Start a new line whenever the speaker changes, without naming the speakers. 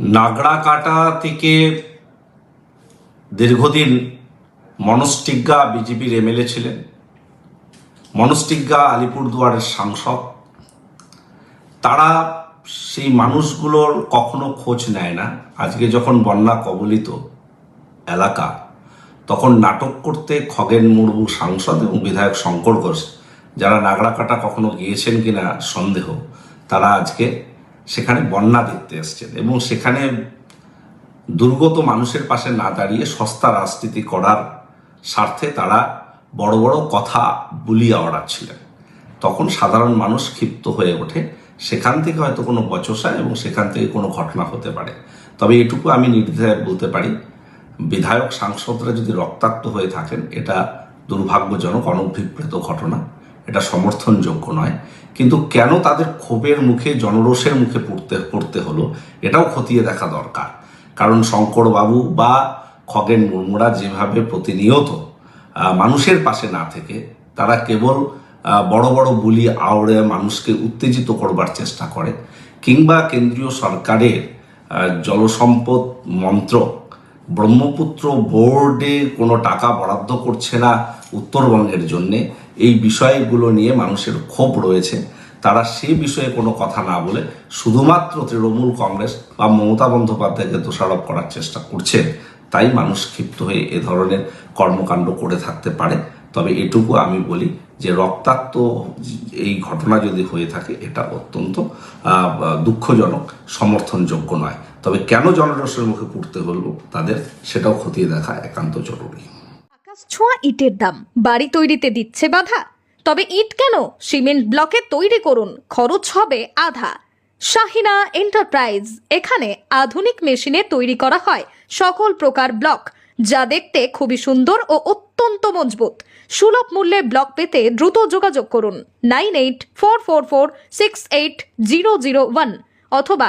নাগড়া কাটা থেকে দীর্ঘদিন মনস্টিজ্ঞা বিজেপির এমএলএ ছিলেন মনস্টিজ্ঞা আলিপুরদুয়ারের সাংসদ। তারা সেই মানুষগুলোর কখনো খোঁজ নেয় না। আজকে যখন বন্যা কবলিত এলাকা, তখন নাটক করতে খগেন মুর্মু সাংসদ এবং বিধায়ক শঙ্কর ঘোষ, যারা নাগড়া নাগড়াকাটা কখনো গিয়েছেন কিনা সন্দেহ, তারা আজকে সেখানে বন্যা দেখতে এসছেন এবং সেখানে দুর্গত মানুষের পাশে না দাঁড়িয়ে সস্তা রাজনীতি করার স্বার্থে তারা বড় বড় কথা বুলিয়ে ওড়াচ্ছিলেন তখন সাধারণ মানুষ ক্ষিপ্ত হয়ে ওঠে। সেখান থেকে হয়তো কোনো বচসা এবং সেখান থেকে কোনো ঘটনা হতে পারে। তবে এটুকু আমি নির্দ্বিধায় বলতে পারি, বিধায়ক সাংসদরা যদি রক্তাক্ত হয়ে থাকেন, এটা দুর্ভাগ্যজনক, অনভিপ্রেত ঘটনা। এটা সমর্থনযোগ্য নয়। কিন্তু কেন তাদের ক্ষোভের মুখে, জনরোষের মুখে পড়তে পড়তে হলো, এটাও খতিয়ে দেখা দরকার। কারণ শঙ্করবাবু বা খগেন মুর্মুরা যেভাবে প্রতিনিয়ত মানুষের পাশে না থেকে, তারা কেবল বড় বড় বুলি আওড়ে মানুষকে উত্তেজিত করবার চেষ্টা করে, কিংবা কেন্দ্রীয় সরকারের জলসম্পদ মন্ত্রক ব্রহ্মপুত্র বোর্ডে কোনো টাকা বরাদ্দ করছে না উত্তরবঙ্গের জন্যে, এই বিষয়গুলো নিয়ে মানুষের ক্ষোভ রয়েছে। তারা সে বিষয়ে কোনো কথা না বলে শুধুমাত্র তৃণমূল কংগ্রেস বা মমতা বন্দ্যোপাধ্যায়কে দোষারোপ করার চেষ্টা করছে। তাই মানুষ ক্ষিপ্ত হয়ে এ ধরনের কর্মকাণ্ড করে থাকতে পারে। তবে এটুকু আমি বলি যে রক্তাক্ত এই ঘটনা যদি হয়ে থাকে, এটা অত্যন্ত দুঃখজনক, সমর্থনযোগ্য নয়। তবে কেন জনরসের মুখে পড়তে হলো? তাদের সেটাও খতিয়ে দেখা একান্ত জরুরি।
আকাশ ছোঁয়া ইটের দাম। বাড়ি তৈরিতে দিচ্ছে বাধা। তবে ইট কেন? সিমেন্ট ব্লকে তৈরি করুন। খরচ হবে আধা। শাহিনা এন্টারপ্রাইজ। এখানে আধুনিক মেশিনে তৈরি করা হয় সকল প্রকার ব্লক, যা দেখতে খুবই সুন্দর ও অত্যন্ত মজবুত। সুলভ মূল্যে ব্লক পেতে দ্রুত যোগাযোগ করুন। Nine eight four four four six eight zero zero one অথবা